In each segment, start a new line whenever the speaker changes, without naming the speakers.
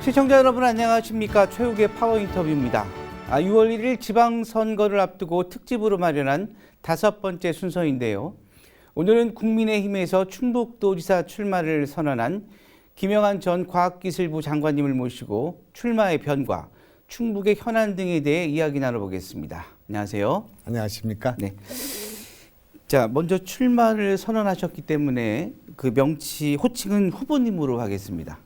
시청자 여러분 안녕하십니까 최욱의 파워 인터뷰입니다. 아, 6월 1일 지방선거를 앞두고 특집으로 마련한 다섯 번째 순서인데요. 오늘은 국민의힘에서 충북도지사 출마를 선언한 김영한 전 과학기술부 장관님을 모시고 출마의 변과, 충북의 현안 등에 대해 이야기 나눠보겠습니다. 안녕하세요.
안녕하십니까?
네. 자, 먼저 출마를 선언하셨기 때문에 그 명치 호칭은 후보님으로 하겠습니다.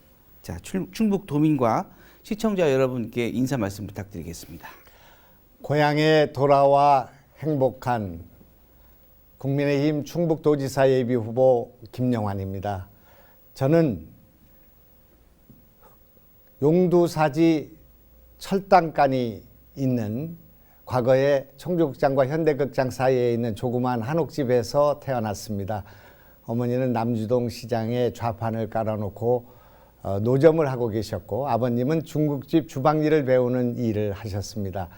자, 출- 충북 도민과 시청자 여러분께 인사 말씀 부탁드리겠습니다.
고향에 돌아와 행복한 국민의힘 충북도지사 예비 후보 김영환입니다. 저는 용두사지 철당간이 있는 과거에 청주극장과 현대극장 사이에 있는 조그마한 한옥집에서 태어났습니다. 어머니는 남주동 시장에 좌판을 깔아놓고 어, 노점을 하고 계셨고 아버님은 중국집 주방 일을 배우는 일을 하셨습니다.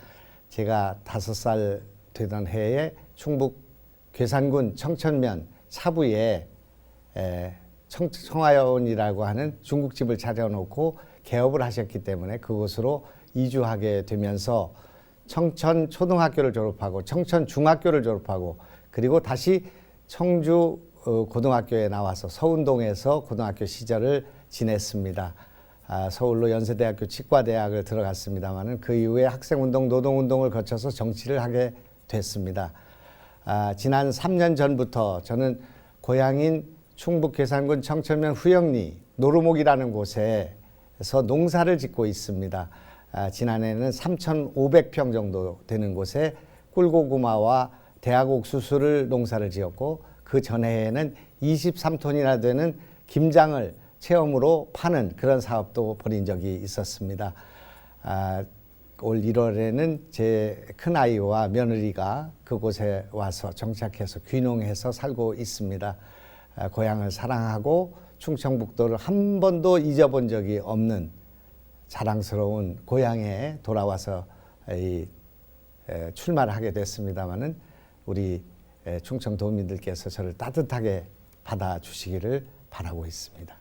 제가 다섯 살 되던 해에 충북 괴산군 청천면 사부에 에, 청, 청하여원이라고 하는 중국집을 차려놓고 개업을 하셨기 때문에 그곳으로 이주하게 되면서 청천 초등학교를 졸업하고 청천 중학교를 졸업하고 그리고 다시 청주 어, 고등학교에 나와서 서운동에서 고등학교 시절을 지냈습니다. 아, 서울로 연세대학교 치과대학을 들어갔습니다만은 그 이후에 학생운동, 노동운동을 거쳐서 정치를 하게 됐습니다. 아, 지난 3년 전부터 저는 고향인 충북 괴산군 청천면 후영리 노루목이라는 곳에서 농사를 짓고 있습니다. 아, 지난해는 3,500평 정도 되는 곳에 꿀고구마와 대학 옥수수를 농사를 지었고 그 전해에는 23톤이나 되는 김장을 체험으로 파는 그런 사업도 벌인 적이 있었습니다. 아, 올 1월에는 제 큰아이와 며느리가 그곳에 와서 정착해서 귀농해서 살고 있습니다. 아, 고향을 사랑하고 충청북도를 한 번도 잊어본 적이 없는 자랑스러운 고향에 돌아와서 이 에, 출마를 하게 됐습니다마는 우리 에, 충청도민들께서 저를 따뜻하게 받아주시기를 바라고 있습니다.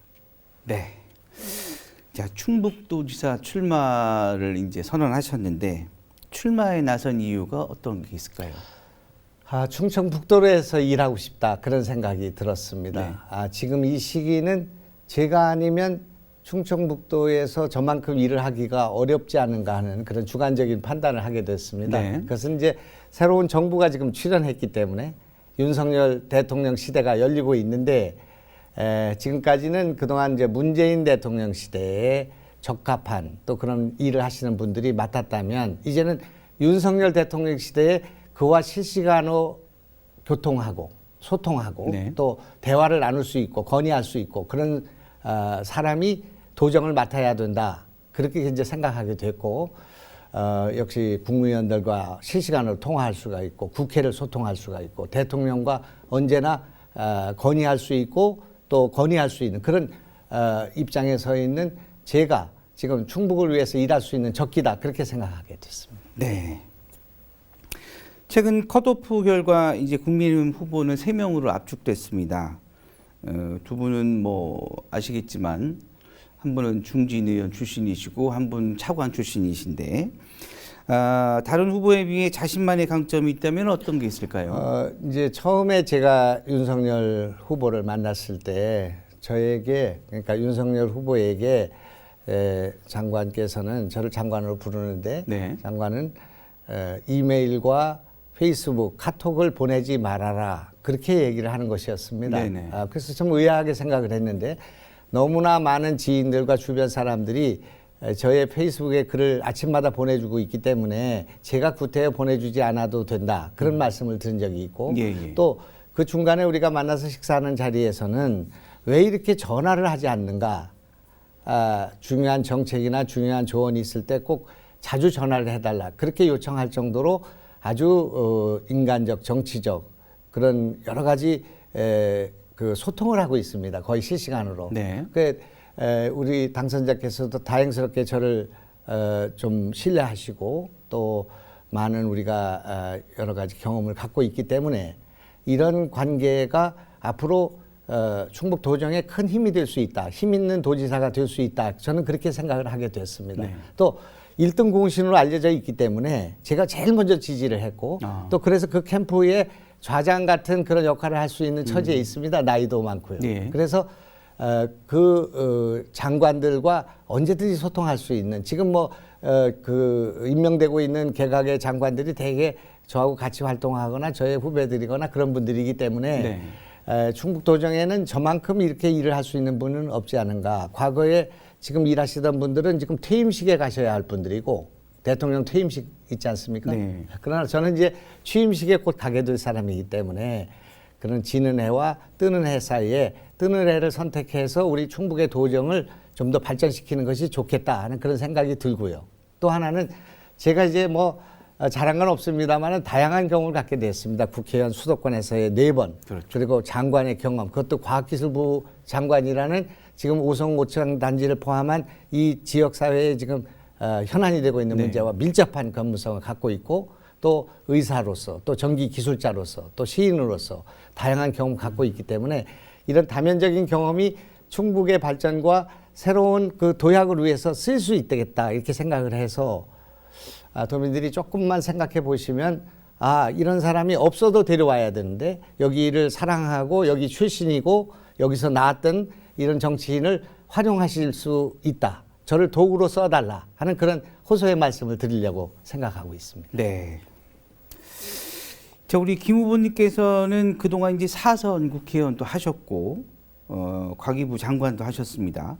네. 자, 충북도지사 출마를 이제 선언하셨는데 출마에 나선 이유가 어떤 게 있을까요?
아, 충청북도에서 일하고 싶다 그런 생각이 들었습니다.
네.
아, 지금 이 시기는 제가 아니면 충청북도에서 저만큼 일을 하기가 어렵지 않은가 하는 그런 주관적인 판단을 하게 됐습니다.
네.
그것은 이제 새로운 정부가 지금 출연했기 때문에 윤석열 대통령 시대가 열리고 있는데 에, 지금까지는 그동안 이제 문재인 대통령 시대에 적합한 또 그런 일을 하시는 분들이 맡았다면 이제는 윤석열 대통령 시대에 그와 실시간으로 교통하고 소통하고
네.
또 대화를 나눌 수 있고 건의할 수 있고 그런 어, 사람이 도정을 맡아야 된다 그렇게 이제 생각하게 됐고 어, 역시 국무위원들과 실시간으로 통화할 수가 있고 국회를 소통할 수가 있고 대통령과 언제나 어, 건의할 수 있고 또 건의할 수 있는 그런 어, 입장에 서 있는 제가 지금 충북을 위해서 일할 수 있는 적기다 그렇게 생각하게 됐습니다.
네. 최근 컷오프 결과 이제 국민의힘 후보는 세 명으로 압축됐습니다. 어, 두 분은 뭐 아시겠지만 한 분은 중진 의원 출신이시고 한 분 차관 출신이신데 아, 다른 후보에 비해 자신만의 강점이 있다면 어떤 게 있을까요?
어, 이제 처음에 제가 윤석열 후보를 만났을 때 저에게 그러니까 윤석열 후보에게 에, 장관께서는 저를 장관으로 부르는데
네.
장관은 에, 이메일과 페이스북, 카톡을 보내지 말아라 그렇게 얘기를 하는 것이었습니다.
네네.
아, 그래서 좀 의아하게 생각을 했는데 너무나 많은 지인들과 주변 사람들이 에, 저의 페이스북에 글을 아침마다 보내주고 있기 때문에 제가 구태여 보내주지 않아도 된다 그런 말씀을 들은 적이 있고
음. 예, 예.
또그 중간에 우리가 만나서 식사하는 자리에서는 왜 이렇게 전화를 하지 않는가 아, 중요한 정책이나 중요한 조언이 있을 때 꼭 자주 전화를 해달라 그렇게 요청할 정도로 아주 어, 인간적 정치적 그런 여러 가지 에, 그 소통을 하고 있습니다 거의 실시간으로
네.
그 에, 우리 당선자께서도 다행스럽게 저를 어, 좀 신뢰하시고 또 많은 우리가 어, 여러 가지 경험을 갖고 있기 때문에 이런 관계가 앞으로 어, 충북 도정에 큰 힘이 될 수 있다. 힘 있는 도지사가 될 수 있다. 저는 그렇게 생각을 하게 됐습니다.
네.
또 1등 공신으로 알려져 있기 때문에 제가 제일 먼저 지지를 했고
아.
또 그래서 그 캠프에 좌장 같은 그런 역할을 할 수 있는 처지에 있습니다. 나이도 많고요.
예.
그래서 어, 그 어, 장관들과 언제든지 소통할 수 있는 지금 뭐 어, 그 임명되고 있는 개각의 장관들이 대개 저하고 같이 활동하거나 저의 후배들이거나 그런 분들이기 때문에
네.
에, 충북 도정에는 저만큼 이렇게 일을 할 수 있는 분은 없지 않은가. 과거에 지금 일하시던 분들은 지금 퇴임식에 가셔야 할 분들이고 대통령 퇴임식 있지 않습니까?
네.
그러나 저는 이제 취임식에 곧 가게 될 사람이기 때문에 그런 지는 해와 뜨는 해 사이에 뜨는 해를 선택해서 우리 충북의 도정을 좀 더 발전시키는 것이 좋겠다 하는 그런 생각이 들고요. 또 하나는 제가 이제 뭐 어, 잘한 건 없습니다만은 다양한 경험을 갖게 됐습니다. 국회의원 수도권에서의 네 번,
그렇죠.
그리고 장관의 경험, 그것도 과학기술부 장관이라는 지금 오송 오천 단지를 포함한 이 지역 사회에 지금 어, 현안이 되고 있는
네.
문제와 밀접한 건무성을 갖고 있고 또 의사로서 또 전기 기술자로서 또 시인으로서 다양한 경험 을 갖고 있기 때문에 이런 다면적인 경험이 충북의 발전과 새로운 그 도약을 위해서 쓸 수 있겠다 이렇게 생각을 해서 아, 도민들이 조금만 생각해 보시면 아 이런 사람이 없어도 데려와야 되는데 여기를 사랑하고 여기 출신이고 여기서 나왔던 이런 정치인을 활용하실 수 있다. 저를 도구로 써달라 하는 그런 호소의 말씀을 드리려고 생각하고 있습니다.
네. 자, 우리 김 후보님께서는 그동안 이제 사선 국회의원도 하셨고, 어, 과기부 장관도 하셨습니다.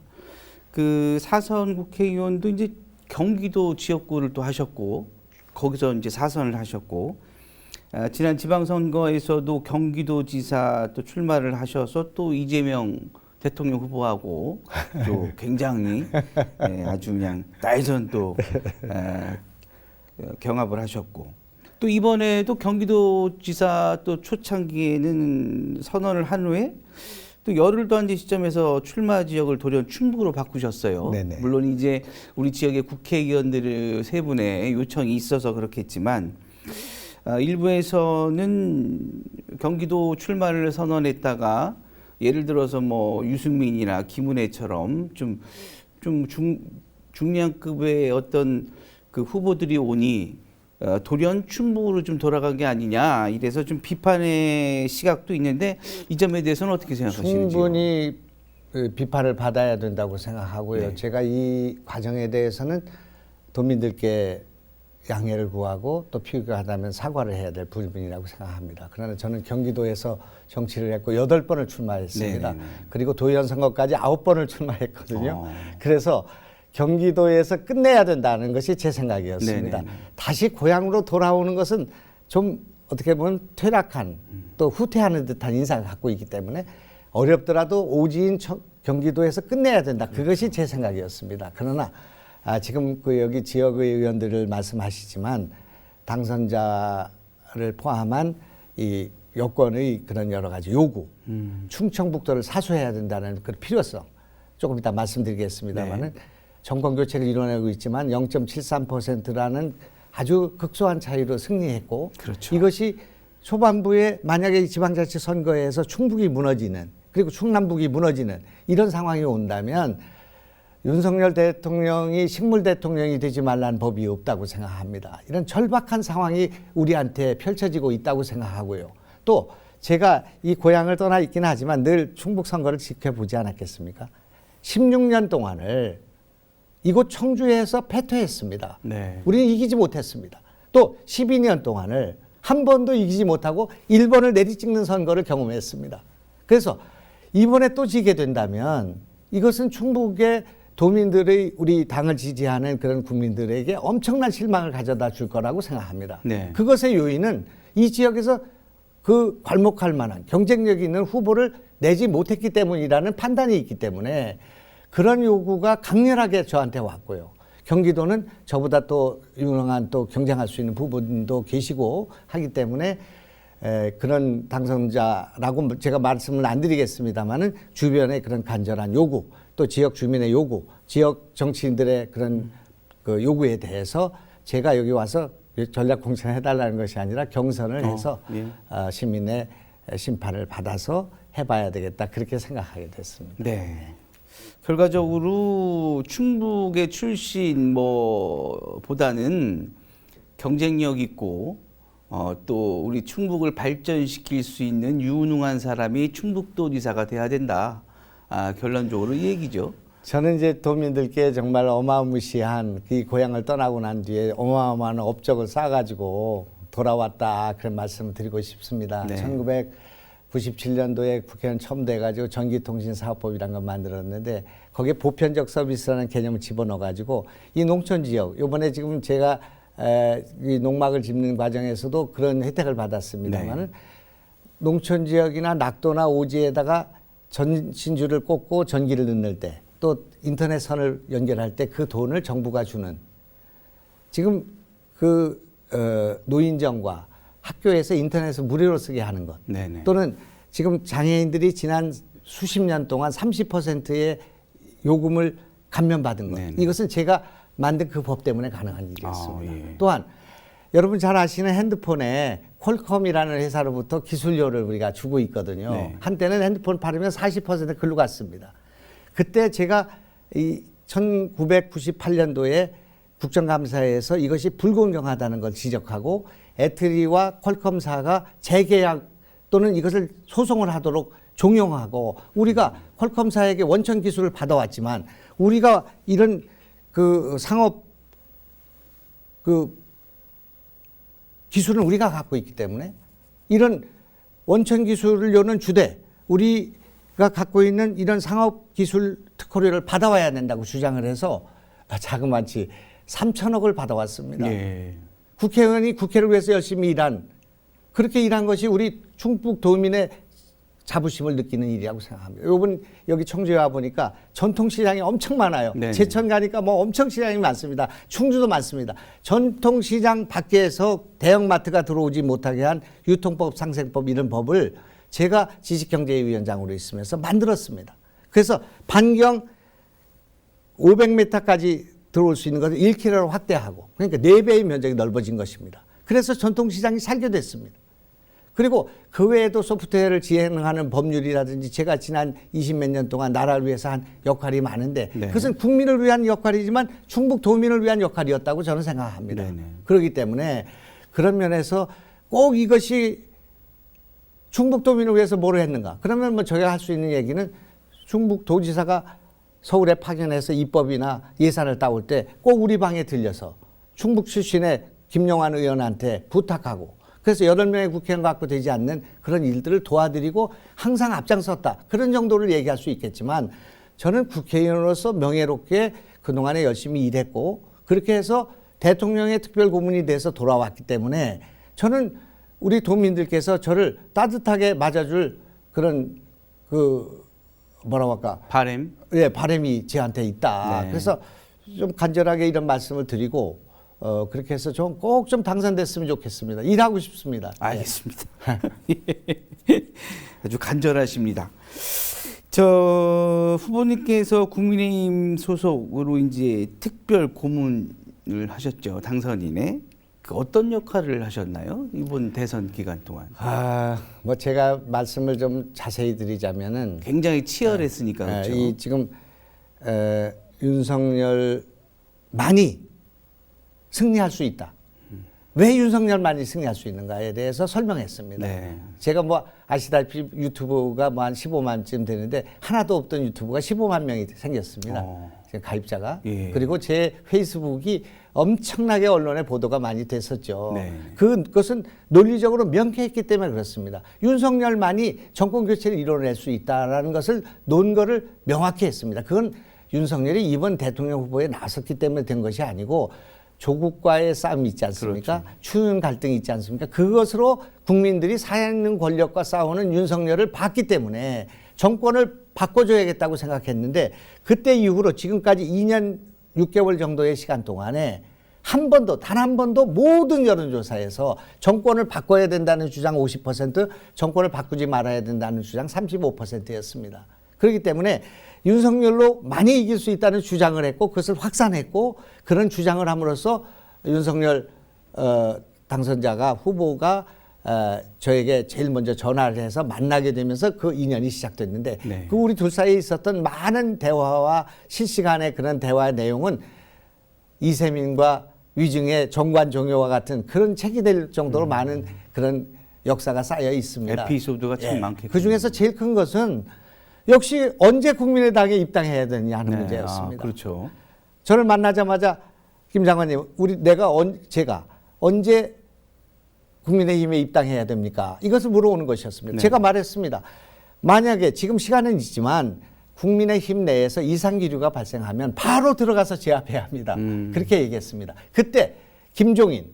그 사선 국회의원도 이제 경기도 지역구를 또 하셨고, 거기서 이제 사선을 하셨고, 아, 지난 지방선거에서도 경기도 지사 또 출마를 하셔서 또 이재명 대통령 후보하고 또 굉장히 예, 아주 그냥 날선 또 에, 어, 경합을 하셨고 또 이번에도 경기도지사 또 초창기에는 선언을 한 후에 또 열흘 더한 지 시점에서 출마 지역을 돌연 충북으로 바꾸셨어요.
네네.
물론 이제 우리 지역의 국회의원들 세 분의 요청이 있어서 그렇겠지만 아, 일부에서는 경기도 출마를 선언했다가 예를 들어서 뭐 유승민이나 김은혜처럼 좀 좀 중 중량급의 어떤 그 후보들이 오니 어, 돌연 충북으로 좀 돌아간 게 아니냐 이래서 좀 비판의 시각도 있는데 이 점에 대해서는 어떻게 생각하시는지요?
충분히 그 비판을 받아야 된다고 생각하고요.
네.
제가 이 과정에 대해서는 도민들께 양해를 구하고 또 필요하다면 사과를 해야 될 부분이라고 생각합니다. 그러나 저는 경기도에서 정치를 했고 여덟 번을 출마했습니다.
네네네.
그리고 도의원 선거까지 아홉 번을 출마했거든요.
어.
그래서 경기도에서 끝내야 된다는 것이 제 생각이었습니다.
네네네.
다시 고향으로 돌아오는 것은 좀 어떻게 보면 퇴락한 또 후퇴하는 듯한 인상을 갖고 있기 때문에 어렵더라도 오지인 청- 경기도에서 끝내야 된다. 그것이 제 생각이었습니다. 그러나 아, 지금 그 여기 지역의 의원들을 말씀하시지만 당선자를 포함한 이 여권의 그런 여러 가지 요구, 충청북도를 사수해야 된다는 그 필요성 조금 이따 말씀드리겠습니다만은 정권 교체를 이뤄내고 있지만 0.73%라는 아주 극소한 차이로 승리했고
그렇죠.
이것이 초반부에 만약에 이 지방자치 선거에서 충북이 무너지는 그리고 충남북이 무너지는 이런 상황이 온다면 윤석열 대통령이 식물 대통령이 되지 말라는 법이 없다고 생각합니다. 이런 절박한 상황이 우리한테 펼쳐지고 있다고 생각하고요. 또 제가 이 고향을 떠나 있긴 하지만 늘 충북 선거를 지켜보지 않았겠습니까? 16년 동안을 이곳 청주에서 패퇴했습니다.
네.
우리는 이기지 못했습니다. 또 12년 동안을 한 번도 이기지 못하고 1번을 내리찍는 선거를 경험했습니다. 그래서 이번에 또 지게 된다면 이것은 충북의 도민들의 우리 당을 지지하는 그런 국민들에게 엄청난 실망을 가져다 줄 거라고 생각합니다.
네.
그것의 요인은 이 지역에서 그 괄목할 만한 경쟁력 있는 후보를 내지 못했기 때문이라는 판단이 있기 때문에 그런 요구가 강렬하게 저한테 왔고요. 경기도는 저보다 또 유능한 또 경쟁할 수 있는 부분도 계시고 하기 때문에 에, 그런 당선자라고 제가 말씀을 안 드리겠습니다만은 주변의 그런 간절한 요구 또 지역 주민의 요구, 지역 정치인들의 그런 그 요구에 대해서 제가 여기 와서 전략 공천을 해달라는 것이 아니라 경선을
어,
해서
예.
아, 시민의 심판을 받아서 해봐야 되겠다 그렇게 생각하게 됐습니다.
네. 결과적으로 충북의 출신 뭐 보다는 경쟁력 있고 어, 또 우리 충북을 발전시킬 수 있는 유능한 사람이 충북도지사가 돼야 된다. 아, 결론적으로 이 얘기죠.
저는 이제 도민들께 정말 어마무시한 이 고향을 떠나고 난 뒤에 어마어마한 업적을 쌓아가지고 돌아왔다 그런 말씀을 드리고 싶습니다.
네.
1997년도에 국회의원 처음 돼가지고 전기통신사업법이라는 걸 만들었는데 거기에 보편적 서비스라는 개념을 집어넣어가지고 이 농촌 지역 요번에 지금 제가 에, 이 농막을 짚는 과정에서도 그런 혜택을 받았습니다만은 농촌 지역이나 낙도나 오지에다가 전신주를 꽂고 전기를 넣는 때또 인터넷 선을 연결할 때 그 돈을 정부가 주는 지금 그 어, 노인정과 학교에서 인터넷을 무료로 쓰게 하는 것
네네.
또는 지금 장애인들이 지난 수십 년 동안 30%의 요금을 감면받은 것
네네.
이것은 제가 만든 그 법 때문에 가능한 일이었습니다.
아, 예.
또한 여러분 잘 아시는 핸드폰에 퀄컴이라는 회사로부터 기술료를 우리가 주고 있거든요.
네.
한때는 핸드폰 팔으면 40% 글로 갔습니다. 그때 제가 이 1998년도에 국정감사에서 이것이 불공정하다는 걸 지적하고 애트리와 퀄컴사가 재계약 또는 이것을 소송을 하도록 종용하고 우리가 퀄컴사에게 원천 기술을 받아왔지만 우리가 이런 그 상업 그 기술은 우리가 갖고 있기 때문에 이런 원천 기술료는 주되 우리가 갖고 있는 이런 상업 기술 특허료를 받아와야 된다고 주장을 해서 자그마치 3천억을 받아왔습니다.
예.
국회의원이 국회를 위해서 열심히 일한 그렇게 일한 것이 우리 충북 도민의 자부심을 느끼는 일이라고 생각합니다. 요번 여기 청주에 와 보니까 전통 시장이 엄청 많아요.
네네.
제천 가니까 뭐 엄청 시장이 많습니다. 충주도 많습니다. 전통 시장 밖에서 대형 마트가 들어오지 못하게 한 유통법, 상생법 이런 법을 제가 지식경제위원장으로 있으면서 만들었습니다. 그래서 반경 500m까지 들어올 수 있는 것을 1km로 확대하고 그러니까 4배의 면적이 넓어진 것입니다. 그래서 전통시장이 살게 됐습니다. 그리고 그 외에도 소프트웨어를 지행하는 법률이라든지 제가 지난 20몇 년 동안 나라를 위해서 한 역할이 많은데
네.
그것은 국민을 위한 역할이지만 충북 도민을 위한 역할이었다고 저는 생각합니다.
네네.
그렇기 때문에 그런 면에서 꼭 이것이 충북 도민을 위해서 뭐를 했는가? 그러면 뭐 저희가 할 수 있는 얘기는 충북 도지사가 서울에 파견해서 입법이나 예산을 따올 때 꼭 우리 방에 들려서 충북 출신의 김용환 의원한테 부탁하고 그래서 여덟 명의 국회의원 갖고 되지 않는 그런 일들을 도와드리고 항상 앞장섰다. 그런 정도를 얘기할 수 있겠지만 저는 국회의원으로서 명예롭게 그동안에 열심히 일했고 그렇게 해서 대통령의 특별 고문이 돼서 돌아왔기 때문에 저는 우리 도민들께서 저를 따뜻하게 맞아줄 그런 그 뭐라고 할까
바램.
예, 바람이 저한테 있다.
네.
그래서 좀 간절하게 이런 말씀을 드리고 어, 그렇게 해서 좀 꼭 좀 당선됐으면 좋겠습니다. 일하고 싶습니다.
알겠습니다. 아주 간절하십니다. 저 후보님께서 국민의힘 소속으로 이제 특별 고문을 하셨죠 당선인에 그 어떤 역할을 하셨나요 이번 대선 기간 동안
아, 뭐 제가 말씀을 좀 자세히 드리자면은
굉장히 치열했으니까
아,
그렇죠.
이 지금 에, 윤석열 많이 승리할 수 있다. 왜 윤석열만이 승리할 수 있는가에 대해서 설명했습니다.
네.
제가 뭐 아시다시피 유튜브가 뭐 한 15만쯤 되는데 하나도 없던 유튜브가 15만 명이 생겼습니다.
어.
제 가입자가.
예.
그리고 제 페이스북이 엄청나게 언론에 보도가 많이 됐었죠.
네.
그것은 논리적으로 명쾌했기 때문에 그렇습니다. 윤석열만이 정권 교체를 이뤄낼 수 있다라는 것을 논거를 명확히 했습니다. 그건 윤석열이 이번 대통령 후보에 나섰기 때문에 된 것이 아니고 조국과의 싸움이 있지 않습니까? 추운 갈등이 있지 않습니까? 그것으로 국민들이 살아있는 권력과 싸우는 윤석열을 봤기 때문에 정권을 바꿔줘야겠다고 생각했는데 그때 이후로 지금까지 2년 6개월 정도의 시간 동안에 한 번도 단 한 번도 모든 여론조사에서 정권을 바꿔야 된다는 주장 50%, 정권을 바꾸지 말아야 된다는 주장 35%였습니다. 그렇기 때문에 윤석열로 많이 이길 수 있다는 주장을 했고 그것을 확산했고 그런 주장을 함으로써 윤석열 어, 당선자가 후보가 어, 저에게 제일 먼저 전화를 해서 만나게 되면서 그 인연이 시작됐는데
네.
그 우리 둘 사이에 있었던 많은 대화와 실시간의 그런 대화 내용은 이세민과 위중의 정관 종효와 같은 그런 책이 될 정도로 많은 그런 역사가 쌓여 있습니다.
음. 에피소드가 참 많겠군요.
그 중에서 제일 큰 것은 역시 언제 국민의당에 입당해야 되느냐 하는
네,
문제였습니다.
아, 그렇죠.
저를 만나자마자 김 장관님, 우리 내가 언, 제가 언제 국민의힘에 입당해야 됩니까? 이것을 물어오는 것이었습니다.
네.
제가 말했습니다. 만약에 지금 시간은 있지만 국민의힘 내에서 이상기류가 발생하면 바로 들어가서 제압해야 합니다.
음.
그렇게 얘기했습니다. 그때 김종인,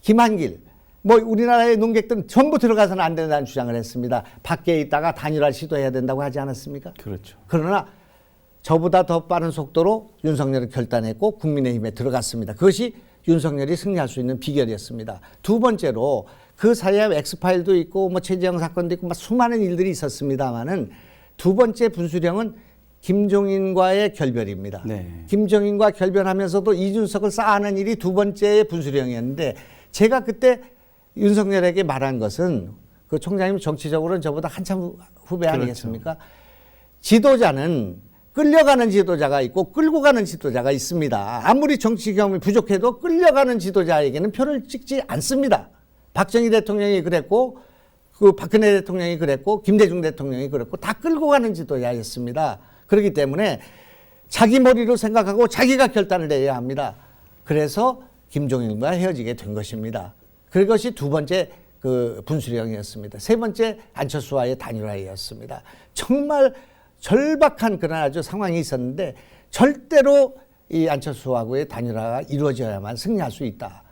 김한길, 뭐 우리나라의 농객들은 전부 들어가서는 안 된다는 주장을 했습니다. 밖에 있다가 단일화 시도해야 된다고 하지 않았습니까?
그렇죠.
그러나 저보다 더 빠른 속도로 윤석열을 결단했고 국민의힘에 들어갔습니다. 그것이 윤석열이 승리할 수 있는 비결이었습니다. 두 번째로 그 사이에 엑스파일도 있고 뭐 최재형 사건도 있고 막 수많은 일들이 있었습니다만은 두 번째 분수령은 김종인과의 결별입니다.
네.
김정인과 결별하면서도 이준석을 쌓아는 일이 두 번째의 분수령이었는데 제가 그때 윤석열에게 말한 것은 그 총장님 정치적으로는 저보다 한참 후- 후배
그렇죠.
아니겠습니까? 지도자는 끌려가는 지도자가 있고 끌고 가는 지도자가 있습니다. 아무리 정치 경험이 부족해도 끌려가는 지도자에게는 표를 찍지 않습니다. 박정희 대통령이 그랬고 그 박근혜 대통령이 그랬고 김대중 대통령이 그랬고 다 끌고 가는 지도자였습니다. 그렇기 때문에 자기 머리로 생각하고 자기가 결단을 내야 합니다. 그래서 김종인과 헤어지게 된 것입니다. 그것이 두 번째 그 분수령이었습니다. 세 번째 안철수와의 단일화였습니다. 정말 절박한 그런 아주 상황이 있었는데 절대로 이 안철수하고의 단일화가 이루어져야만 승리할 수 있다.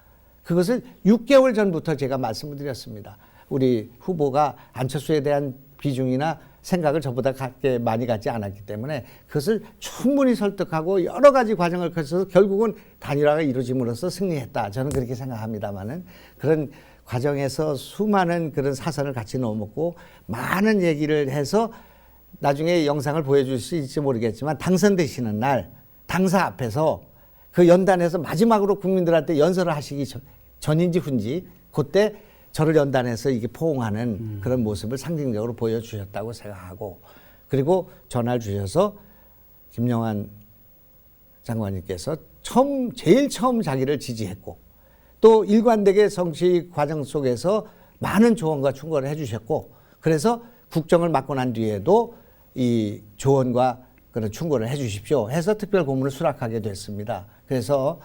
그것을 6개월 전부터 제가 말씀을 드렸습니다. 우리 후보가 안철수에 대한 비중이나 생각을 저보다 갖게 많이 갖지 않았기 때문에 그것을 충분히 설득하고 여러 가지 과정을 거쳐서 결국은 단일화가 이루어짐으로써 승리했다. 저는 그렇게 생각합니다만은 그런 과정에서 수많은 그런 사선을 같이 넘었고 많은 얘기를 해서 나중에 영상을 보여줄 수 있을지 모르겠지만 당선되시는 날 당사 앞에서 그 연단에서 마지막으로 국민들한테 연설을 하시기 전, 전인지 훈지 그때 저를 연단해서 이게 포옹하는 그런 모습을 상징적으로 보여주셨다고 생각하고 그리고 전화를 주셔서 김영환 장관님께서 처음 제일 처음 자기를 지지했고 또 일관되게 정치 과정 속에서 많은 조언과 충고를 해주셨고 그래서 국정을 맡고 난 뒤에도 이 조언과 그런 충고를 해주십시오 해서 특별 고문을 수락하게 됐습니다. 그래서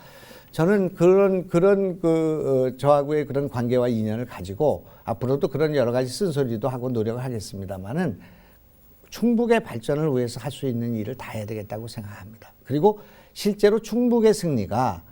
저는 그런 그런 그 어, 저하고의 그런 관계와 인연을 가지고 앞으로도 그런 여러 가지 쓴소리도 하고 노력을 하겠습니다만은 충북의 발전을 위해서 할 수 있는 일을 다 해야 되겠다고 생각합니다. 그리고 실제로 충북의 승리가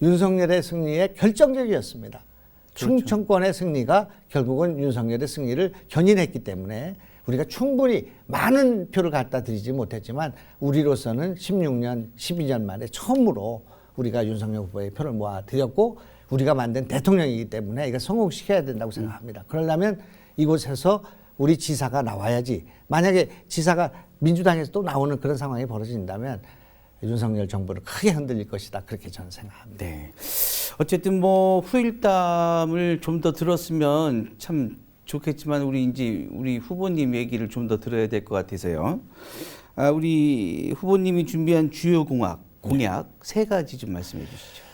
윤석열의 승리에 결정적이었습니다. 충청권의 승리가 결국은 윤석열의 승리를 견인했기 때문에 우리가 충분히 많은 표를 갖다 드리지 못했지만 우리로서는 16년, 12년 만에 처음으로 우리가 윤석열 후보의 표를 모아 드렸고 우리가 만든 대통령이기 때문에 이걸 성공시켜야 된다고 생각합니다. 그러려면 이곳에서 우리 지사가 나와야지. 만약에 지사가 민주당에서 또 나오는 그런 상황이 벌어진다면 윤석열 정부를 크게 흔들릴 것이다. 그렇게 저는 생각합니다.
네. 어쨌든 뭐 후일담을 좀 더 들었으면 참 좋겠지만 우리 이제 우리 후보님 얘기를 좀 더 들어야 될 것 같아서요. 아, 우리 후보님이 준비한 주요 공약 공약 세 가지 좀 말씀해 주시죠.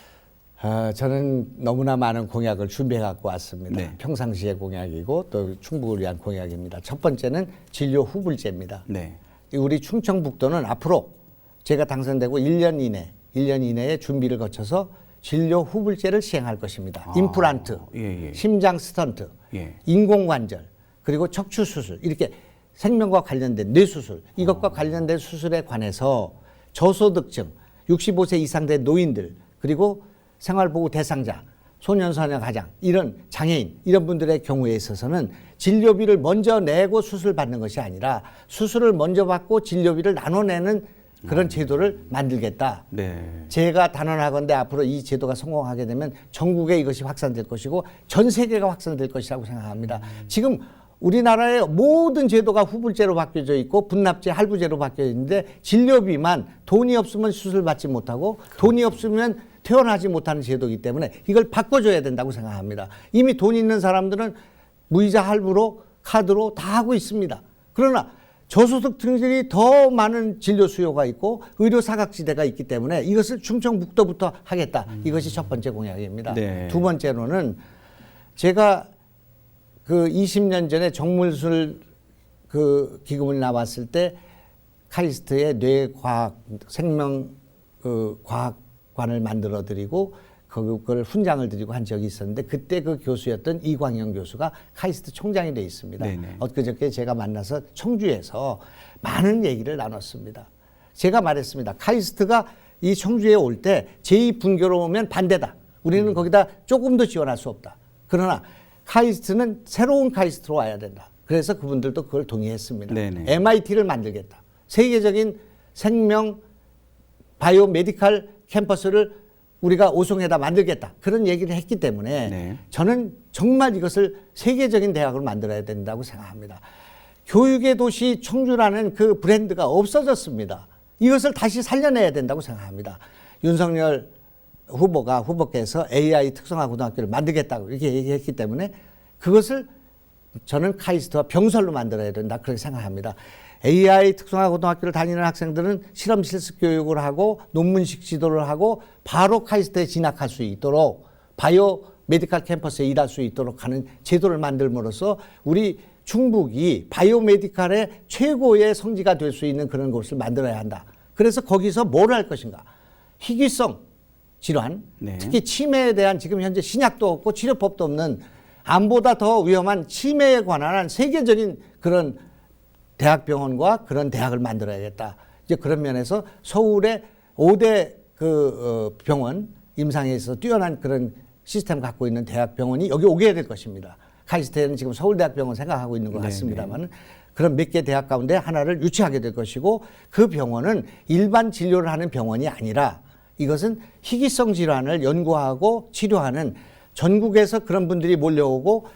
아, 저는 너무나 많은 공약을 준비해 갖고 왔습니다.
네.
평상시의 공약이고 또 충북을 위한 공약입니다. 첫 번째는 진료 후불제입니다.
네.
우리 충청북도는 앞으로 제가 당선되고 1년 이내, 1년 이내에 준비를 거쳐서 진료 후불제를 시행할 것입니다.
아,
임플란트,
예, 예.
심장 스턴트,
예.
인공관절, 그리고 척추 수술 이렇게 생명과 관련된 뇌 수술 이것과 관련된 수술에 관해서 저소득층, 65세 이상 된 노인들 그리고 생활보호 대상자, 소년소녀 가장 이런 장애인 이런 분들의 경우에 있어서는 진료비를 먼저 내고 수술 받는 것이 아니라 수술을 먼저 받고 진료비를 나눠내는 그런 제도를 만들겠다.
네.
제가 단언하건대 앞으로 이 제도가 성공하게 되면 전국에 이것이 확산될 것이고 전 세계가 확산될 것이라고 생각합니다. 지금 우리나라의 모든 제도가 후불제로 바뀌어져 있고 분납제, 할부제로 바뀌어 있는데 진료비만 돈이 없으면 수술 받지 못하고 돈이 없으면 퇴원하지 못하는 제도이기 때문에 이걸 바꿔줘야 된다고 생각합니다. 이미 돈 있는 사람들은 무이자 할부로 카드로 다 하고 있습니다. 그러나 저소득층들이 더 많은 진료 수요가 있고 의료 사각지대가 있기 때문에 이것을 충청북도부터 하겠다. 이것이 첫 번째 공약입니다.
네.
두 번째로는 제가 그 20년 전에 정물술 그 기금을 나왔을 때 카이스트의 뇌과학 생명 그 과학관을 만들어 드리고 그걸 훈장을 드리고 한 적이 있었는데 그때 그 교수였던 이광영 교수가 카이스트 총장이 돼 있습니다.
네네.
엊그저께 제가 만나서 청주에서 많은 얘기를 나눴습니다. 제가 말했습니다. 카이스트가 이 청주에 올 때 제2분교로 오면 반대다. 우리는
음.
거기다 조금도 지원할 수 없다. 그러나 카이스트는 새로운 카이스트로 와야 된다. 그래서 그분들도 그걸 동의했습니다.
네네.
MIT를 만들겠다. 세계적인 생명 바이오 메디칼 캠퍼스를 우리가 오송에다 만들겠다. 그런 얘기를 했기 때문에
네.
저는 정말 이것을 세계적인 대학을 만들어야 된다고 생각합니다. 교육의 도시 청주라는 그 브랜드가 없어졌습니다. 이것을 다시 살려내야 된다고 생각합니다. 윤석열 후보가 후보께서 AI 특성화 고등학교를 만들겠다고 이렇게 얘기했기 때문에 그것을 저는 카이스트와 병설로 만들어야 된다 그렇게 생각합니다. AI 특성화 고등학교를 다니는 학생들은 실험 실습 교육을 하고 논문식 지도를 하고 바로 카이스트에 진학할 수 있도록 바이오 메디칼 캠퍼스에 일할 수 있도록 하는 제도를 만들므로써 우리 충북이 바이오 메디칼의 최고의 성지가 될 수 있는 그런 곳을 만들어야 한다. 그래서 거기서 뭘 할 것인가? 희귀성 질환,
네.
특히 치매에 대한 지금 현재 신약도 없고 치료법도 없는 암보다 더 위험한 치매에 관한 세계적인 그런 대학병원과 그런 대학을 만들어야겠다. 이제 그런 면에서 서울의 5대 그 어, 병원 임상에서 뛰어난 그런 시스템 갖고 있는 대학병원이 여기 오게 될 것입니다. 카이스트에는 지금 서울대학병원 생각하고 있는 것
네네.
같습니다만 그런 몇 개 대학 가운데 하나를 유치하게 될 것이고 그 병원은 일반 진료를 하는 병원이 아니라 이것은 희귀성 질환을 연구하고 치료하는 전국에서 그런 분들이 몰려오고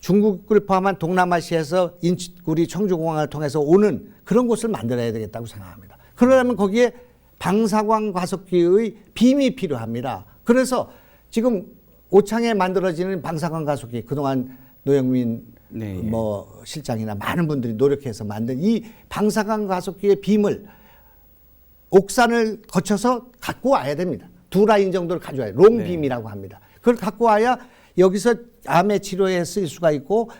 중국을 포함한 동남아시아에서 인치, 우리 청주공항을 통해서 오는 그런 곳을 만들어야 되겠다고 생각합니다. 그러려면 거기에 방사광 가속기의 빔이 필요합니다. 그래서 지금 오창에 만들어지는 방사광 가속기 그동안 노영민
네, 예.
뭐 실장이나 많은 분들이 노력해서 만든 이 방사광 가속기의 빔을 옥산을 거쳐서 갖고 와야 됩니다. 두 라인 정도를 가져와요. 롱빔이라고 합니다. 그걸 갖고 와야 여기서 암의 치료에 쓰일 수가 있고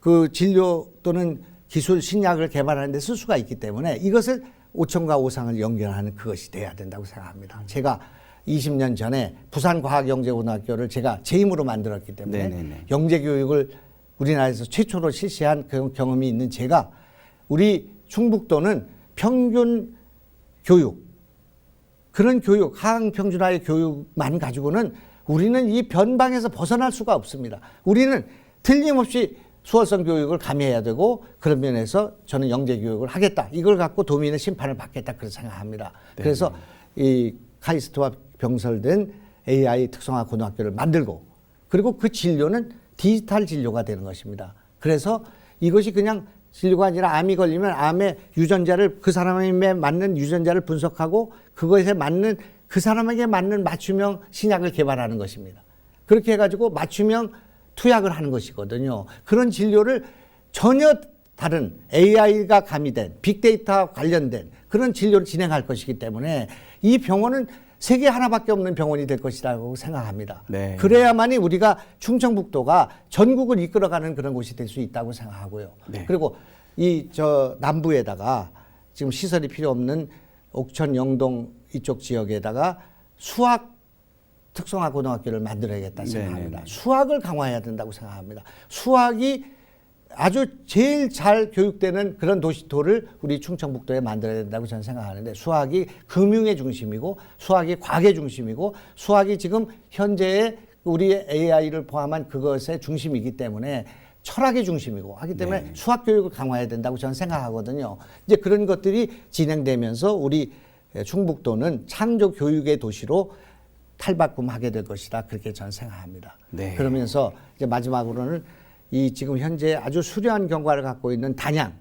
그 진료 또는 기술 신약을 개발하는 데 쓸 수가 있기 때문에 이것을 오천과 오상을 연결하는 그것이 돼야 된다고 생각합니다. 제가 20년 전에 부산과학영재고등학교를 제가 제 힘으로 만들었기 때문에
네네네.
영재교육을 우리나라에서 최초로 실시한 그 경험이 있는 제가 우리 충북도는 평균 교육 그런 교육, 하향평준화의 교육만 가지고는 우리는 이 변방에서 벗어날 수가 없습니다. 우리는 틀림없이 수월성 교육을 가미해야 되고 그런 면에서 저는 영재 교육을 하겠다. 이걸 갖고 도민의 심판을 받겠다. 그렇게 생각합니다. 그래서 이 카이스트와 병설된 AI 특성화 고등학교를 만들고 그리고 그 진료는 디지털 진료가 되는 것입니다. 그래서 이것이 그냥 진료가 아니라 암이 걸리면 암의 유전자를 그 사람에 맞는 유전자를 분석하고 그것에 맞는 그 사람에게 맞는 맞춤형 신약을 개발하는 것입니다. 그렇게 해가지고 맞춤형 투약을 하는 것이거든요. 그런 진료를 전혀 다른 AI가 가미된 빅데이터 관련된 그런 진료를 진행할 것이기 때문에 이 병원은 세계 하나밖에 없는 병원이 될 것이라고 생각합니다.
네.
그래야만이 우리가 충청북도가 전국을 이끌어가는 그런 곳이 될 수 있다고 생각하고요.
네.
그리고 이 저 남부에다가 지금 시설이 필요 없는 옥천 영동 이쪽 지역에다가 수학 특성화 고등학교를 만들어야겠다 생각합니다.
네네네.
수학을 강화해야 된다고 생각합니다. 수학이 아주 제일 잘 교육되는 그런 도시토를 우리 충청북도에 만들어야 된다고 저는 생각하는데 수학이 금융의 중심이고 수학이 과학의 중심이고 수학이 지금 현재의 우리의 AI를 포함한 그것의 중심이기 때문에 철학의 중심이고 하기 때문에
네.
수학 교육을 강화해야 된다고 저는 생각하거든요. 이제 그런 것들이 진행되면서 우리 충북도는 창조 교육의 도시로 탈바꿈하게 될 것이다. 그렇게 저는 생각합니다.
네.
그러면서 이제 마지막으로는 이 지금 현재 아주 수려한 경과를 갖고 있는 단양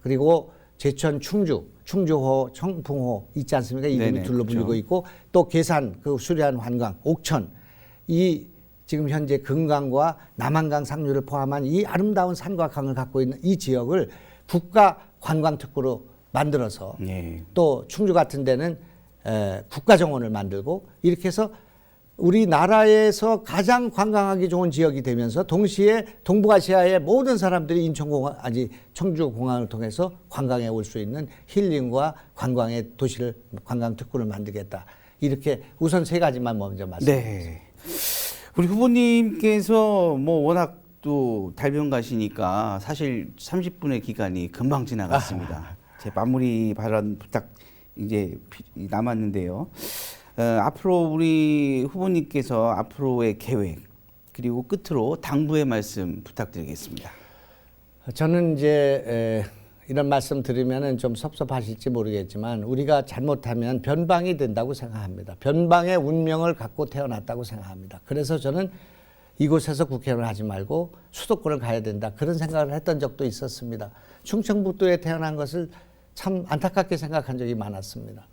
그리고 제천 충주 충주호 청풍호 있지 않습니까? 이름이 불리고
그렇죠.
있고 또 계산 그 수려한 관광 옥천 이 지금 현재 금강과 남한강 상류를 포함한 이 아름다운 산과 강을 갖고 있는 이 지역을 국가 관광특구로 만들어서
예.
또 충주 같은 데는 에, 국가정원을 만들고 이렇게 해서 우리나라에서 가장 관광하기 좋은 지역이 되면서 동시에 동북아시아의 모든 사람들이 인천공항 아니 청주공항을 통해서 관광에 올 수 있는 힐링과 관광의 도시를 관광 특구를 만들겠다 이렇게 우선 세 가지만 먼저 말씀드리겠습니다.
네. 우리 후보님께서 뭐 워낙 또 달변 가시니까 사실 30분의 기간이 금방 지나갔습니다. 제 마무리 발언 부탁 이제 피- 남았는데요. 어, 앞으로 우리 후보님께서 앞으로의 계획 그리고 끝으로 당부의 말씀 부탁드리겠습니다.
저는 이제 에, 이런 말씀 드리면은 좀 섭섭하실지 모르겠지만 우리가 잘못하면 변방이 된다고 생각합니다. 변방의 운명을 갖고 태어났다고 생각합니다. 그래서 저는 이곳에서 국회의원을 하지 말고 수도권을 가야 된다 그런 생각을 했던 적도 있었습니다. 충청북도에 태어난 것을 참 안타깝게 생각한 적이 많았습니다.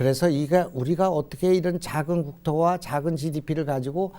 그래서 이가 우리가 어떻게 이런 작은 국토와 작은 GDP를 가지고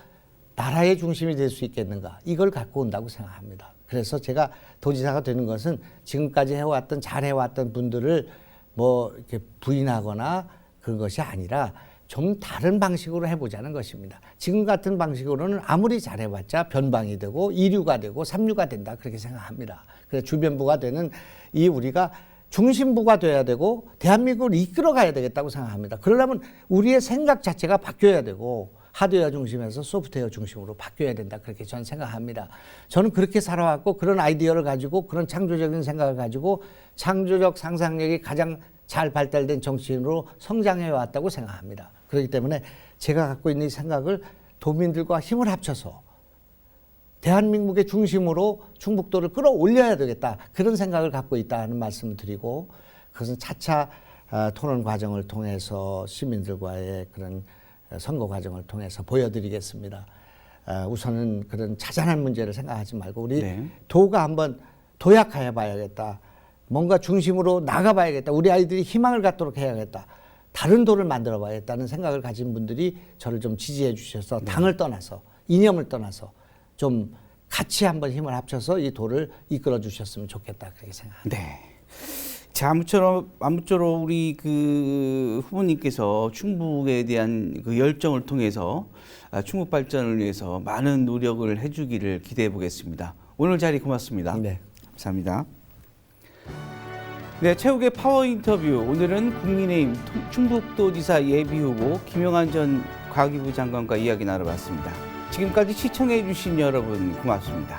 나라의 중심이 될 수 있겠는가 이걸 갖고 온다고 생각합니다. 그래서 제가 도지사가 되는 것은 지금까지 해왔던 잘 해왔던 분들을 뭐 이렇게 부인하거나 그런 것이 아니라 좀 다른 방식으로 해보자는 것입니다. 지금 같은 방식으로는 아무리 잘해봤자 변방이 되고 이류가 되고 삼류가 된다 그렇게 생각합니다. 그래서 주변부가 되는 이 우리가 중심부가 돼야 되고 대한민국을 이끌어가야 되겠다고 생각합니다. 그러려면 우리의 생각 자체가 바뀌어야 되고 하드웨어 중심에서 소프트웨어 중심으로 바뀌어야 된다 그렇게 저는 생각합니다. 저는 그렇게 살아왔고 그런 아이디어를 가지고 그런 창조적인 생각을 가지고 창조적 상상력이 가장 잘 발달된 정치인으로 성장해 왔다고 생각합니다. 그렇기 때문에 제가 갖고 있는 이 생각을 도민들과 힘을 합쳐서 대한민국의 중심으로 충북도를 끌어올려야 되겠다 그런 생각을 갖고 있다는 말씀을 드리고 그것은 차차 어, 토론 과정을 통해서 시민들과의 그런 어, 선거 과정을 통해서 보여드리겠습니다. 어, 우선은 그런 자잘한 문제를 생각하지 말고 우리
네.
도가 한번 도약해 봐야겠다. 뭔가 중심으로 나가봐야겠다. 우리 아이들이 희망을 갖도록 해야겠다. 다른 도를 만들어 봐야겠다는 생각을 가진 분들이 저를 좀 지지해 주셔서 당을 떠나서 이념을 떠나서 좀 같이 한번 힘을 합쳐서 이 도를 이끌어 주셨으면 좋겠다 그렇게 생각합니다.
네. 자, 아무쪼록, 아무쪼록 우리 그 후보님께서 충북에 대한 그 열정을 통해서 아, 충북 발전을 위해서 많은 노력을 해주기를 기대해 보겠습니다. 오늘 자리 고맙습니다.
네.
감사합니다. 네, 최욱의 파워 인터뷰. 오늘은 국민의힘 통- 충북도지사 예비후보 김영환 전 과기부 장관과 이야기 나눠봤습니다. 지금까지 시청해주신 여러분 고맙습니다.